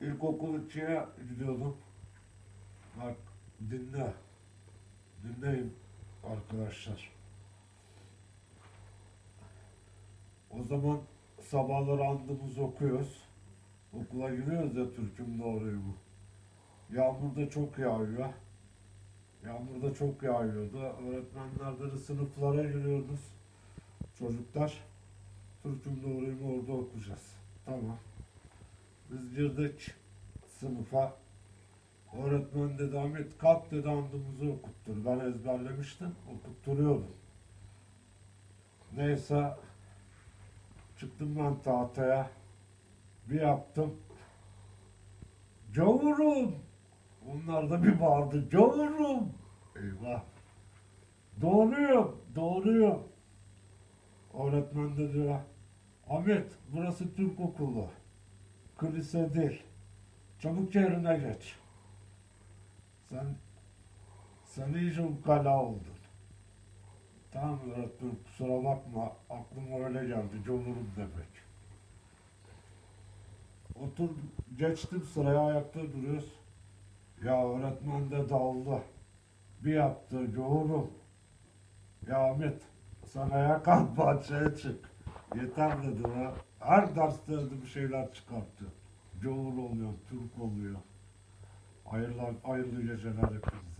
İlkokul ikiye gidiyordum. Bak dinle. Dinleyin arkadaşlar. O zaman sabahları andımızı okuyoruz. Okula gidiyoruz ya Türk'üm doğruyu bu. Yağmur da çok yağıyor. Yağmur da çok yağıyordu. Öğretmenlerden sınıflara giriyoruz. Çocuklar Türk'üm doğruyu orada okuyacağız. Tamam. Biz girdik sınıfa. Öğretmen dedi Ahmet kalk dedi andımızı okuttur. Ben ezberlemiştim. Okutturuyordum. Neyse çıktım ben tahtaya. Bir yaptım. Cavurum. Onlar da bir bağırdı. Cavurum. Eyvah. Doğruyum. Doğruyum. Öğretmen de diyor. Ahmet burası Türk okulu. Kilise değil. Çabuk yerine geç. Sen sen iyice ukala oldun. Tamam öğretmen kusura bakma aklıma öyle geldi cavurum demek. Otur geçtim sıraya ayakta duruyoruz. Ya öğretmen de daldı. Bir yaptı cavurum. Ya Ahmet sen ayağa kalk bahçeye çık. Yeter dedi ha. Her derste dedi bir şeyler çıkarttı. Cavur oluyor, Türk oluyor. Hayırlı, hayırlı geceler hepinize.